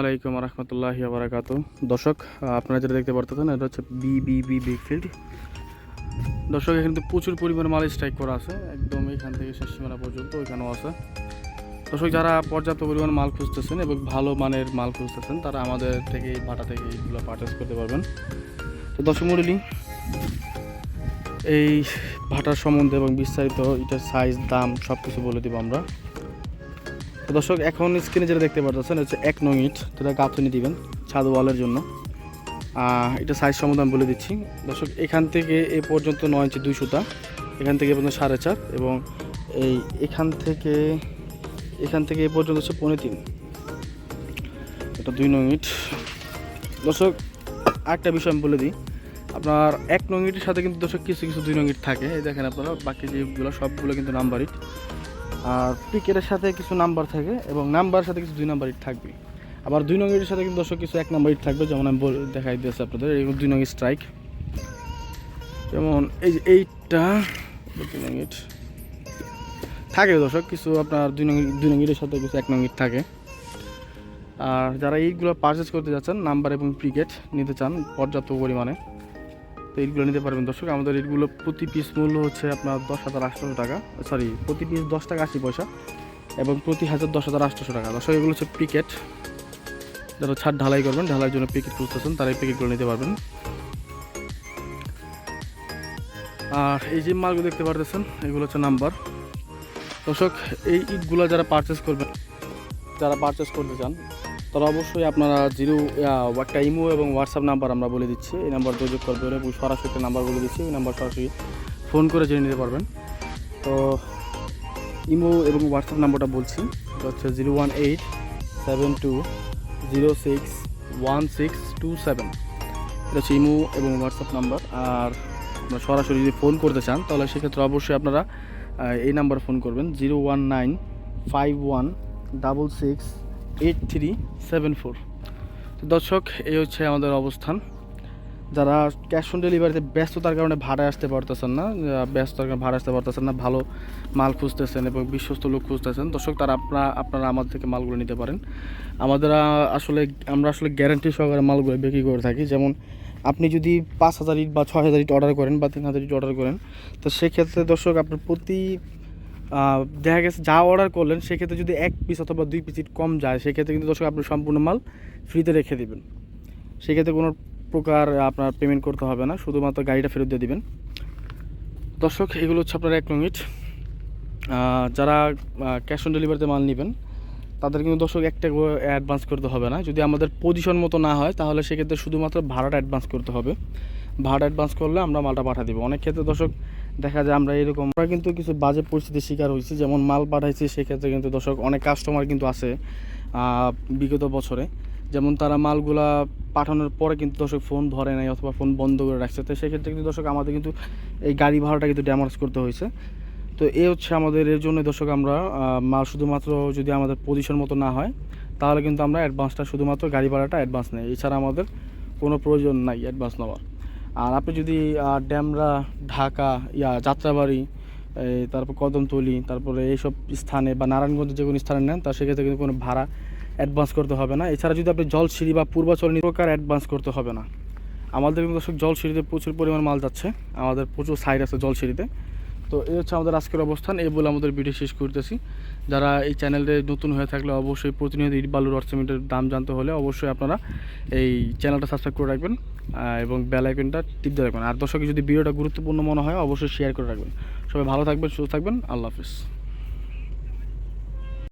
আলাইকুম রহমতুল্লাহ বারাকাত। দর্শক আপনারা যেটা দেখতে পারতেছেন, এটা হচ্ছে বিবিবি বিগ ফিল্ড দর্শক, এখানে তো প্রচুর পরিমাণে মাল স্ট্রাইক করা আছে। একদম এখান থেকে শেষ সীমানা পর্যন্ত ওইখানেও আছে। দর্শক, যারা পর্যাপ্ত পরিমাণ মাল খুঁজতেছেন এবং ভালো মানের মাল খুঁজতেছেন, তারা আমাদের থেকে ভাটা থেকে এইগুলো পারচেস করতে পারবেন। তো দর্শক মডেলি এই ভাটার সম্বন্ধে এবং বিস্তারিত, এটার সাইজ দাম সব কিছু বলে দেবো আমরা। তো দর্শক, এখন স্ক্রিনে যেটা দেখতে পাচ্ছেন হচ্ছে এক নং ইট যেটা গাঁথনি দিবেন, ছাদ ওয়ালের জন্য। এটা সাইজ সম্বন্ধে আমি বলে দিচ্ছি। দর্শক, এখান থেকে এ পর্যন্ত নয় ইঞ্চি, দুই সুতা। এখান থেকে পর্যন্ত সাড়ে চার এবং এই এখান থেকে এখান থেকে এ পর্যন্ত হচ্ছে পৌনে তিন। এটা দুই নং ইট দর্শক, আরেকটা বিষয় আমি বলে দিই। আপনার এক নং ইটের সাথে কিন্তু দর্শক কিছু কিছু দুই নং ইট থাকে। এই দেখেন আপনারা, বাকি যেগুলো, সবগুলো কিন্তু নাম্বার ইট আর পিকেটের সাথে কিছু নাম্বার থাকে এবং নাম্বার সাথে কিছু দুই নাম্বার ইট থাকবে আবার দুই নঙ্গের সাথে কিন্তু দর্শক কিছু এক নাম্বার ইট থাকবে, যেমন আমি দেখাই দিয়েছি আপনাদের এগুলো দুই নং স্ট্রাইক যেমন এই যে এইটা দুই নং ইট থাকে দর্শক, কিছু আপনার দুই নং দুই নং সাথে কিছু এক নং থাকে। আর যারা এইগুলো পারচেস করতে যাচ্ছেন নাম্বার এবং ক্রিকেট নিতে চান, পর্যাপ্ত পরিমাণে। তো এইগুলো নিতে পারবেন। দর্শক, আমাদের এইগুলো প্রতি পিস মূল্য হচ্ছে আপনার দশ হাজার আটশোশো টাকা। সরি প্রতি পিস দশ টাকা আশি পয়সা এবং প্রতি হাজার দশ হাজার আটশোশো টাকা। দর্শক, এগুলো হচ্ছে পিকেট যারা ছাদ ঢালাই করবেন, ঢালাইয়ের জন্য পিকেট খুঁজতেছেন তারা এই পিকেটগুলো নিতে পারবেন। আর এই যে মালগুলো দেখতে পারতেছেন, এগুলো হচ্ছে নাম্বার দর্শক, এই ইটগুলো যারা পারচেস করবেন, যারা পারচেস করতে চান তারা অবশ্যই আপনারা জিরো একটা ইমো এবং হোয়াটসঅ্যাপ নাম্বার আমরা বলে দিচ্ছি। এই নাম্বার যোগাযোগ করবেন এবং সরাসরি একটা নাম্বার বলে দিচ্ছি। এই নাম্বার সরাসরি ফোন করে জেনে নিতে পারবেন। তো ইমো এবং হোয়াটসঅ্যাপ নাম্বারটা বলছি। এটা হচ্ছে zero one eight seven two zero six one six two seven. এটা হচ্ছে ইমো এবং হোয়াটসঅ্যাপ নাম্বার। আর আপনারা সরাসরি যদি ফোন করতে চান, তাহলে সেক্ষেত্রে অবশ্যই আপনারা এই নাম্বার ফোন করবেন। Zero one nine five one double six eight three seven four তো দর্শক, এই হচ্ছে আমাদের অবস্থান। যারা ক্যাশ অন ডেলিভারিতে ব্যস্ততার কারণে ভাড়া আসতে পারতেছেন না ব্যস্ততার কারণে ভাড়া আসতে পারতেছেন না, ভালো মাল খুঁজতেছেন এবং বিশ্বস্ত লোক খুঁজতেছেন, দর্শক, তারা আপনারা আপনারা আমাদের থেকে মালগুলো নিতে পারেন। আমাদের আসলে, আমরা আসলে গ্যারান্টি সহকারে মালগুলো বিক্রি করে থাকি। যেমন, আপনি যদি পাঁচ হাজার ইট বা ছয় হাজার ইট অর্ডার করেন বা তিন হাজার ইট অর্ডার করেন, তো সেক্ষেত্রে দর্শক, আপনার প্রতি দেখা গেছে যা অর্ডার করলেন, সেক্ষেত্রে যদি এক পিস অথবা দুই পিস কম যায়, সেক্ষেত্রে কিন্তু দর্শক আপনি সম্পূর্ণ মাল ফ্রিতে রেখে দেবেন। সেক্ষেত্রে কোনো প্রকার আপনার পেমেন্ট করতে হবে না, শুধুমাত্র গাড়িটা ফেরত দিয়ে দেবেন। দর্শক, এগুলো হচ্ছে আপনার এক মিনিট যারা ক্যাশ অন ডেলিভারিতে মাল নেবেন, তাদের কিন্তু দর্শক একটা অ্যাডভান্স করতে হবে না। যদি আমাদের পজিশন মতো না হয়, তাহলে সেক্ষেত্রে শুধুমাত্র ভাড়াটা অ্যাডভান্স করতে হবে। ভাড়া অ্যাডভান্স করলে আমরা মালটা পাঠিয়ে দেবো। অনেক ক্ষেত্রে দর্শক, দেখা যায় আমরা এরকম, আমরা কিন্তু কিছু বাজে পরিস্থিতির শিকার হয়েছি, যেমন মাল পাঠাইছি, সেক্ষেত্রে কিন্তু দর্শক অনেক কাস্টমার কিন্তু আছে বিগত বছরে। যেমন তারা মালগুলা পাঠানোর পরে কিন্তু দর্শক ফোন ধরে নাই অথবা ফোন বন্ধ করে রাখছে। তো সেক্ষেত্রে কিন্তু দর্শক আমাদের কিন্তু এই গাড়ি ভাড়াটা কিন্তু ড্যামারেজ করতে হয়েছে। তো এ হচ্ছে আমাদের, এর জন্য দর্শক আমরা মাল শুধুমাত্র যদি আমাদের পজিশন মতো না হয়, তাহলে কিন্তু আমরা অ্যাডভান্সটা শুধুমাত্র গাড়ি ভাড়াটা অ্যাডভান্স নেই। এছাড়া আমাদের কোনো প্রয়োজন নাই অ্যাডভান্স নেওয়ার। আর আপনি যদি ড্যামরা, ঢাকা, ইয়া, যাত্রাবাড়ি তারপর কদমতলি, তারপরে এইসব স্থানে বা নারায়ণগঞ্জ যে কোনো স্থানে নেন তা সেক্ষেত্রে কিন্তু কোনো ভাড়া অ্যাডভান্স করতে হবে না। এছাড়া যদি আপনি জলসিঁড়ি বা পূর্বাচল প্রকার অ্যাডভান্স করতে হবে না। আমাদের কিন্তু দর্শক জলসিঁড়িতে প্রচুর পরিমাণ মাল যাচ্ছে। আমাদের প্রচুর সাইড আছে জলসিঁড়িতে। তো এই হচ্ছে আমাদের আজকের অবস্থান, এই বলে আমাদের ভিডিও শেষ করতেছি। যারা এই চ্যানেলে নতুন হয়ে থাকলে অবশ্যই প্রতিনিয়ত ইট বালুর অর্থমিটের দাম জানতে হলে অবশ্যই আপনারা এই চ্যানেলটা সাবস্ক্রাইব করে রাখবেন এবং বেল আইকনটা টিপ দিয়ে রাখবেন। আর দর্শকে যদি ভিডিওটা গুরুত্বপূর্ণ মনে হয়, অবশ্যই শেয়ার করে রাখবেন। সবাই ভালো থাকবেন, সুস্থ থাকবেন, আল্লাহ হাফিজ।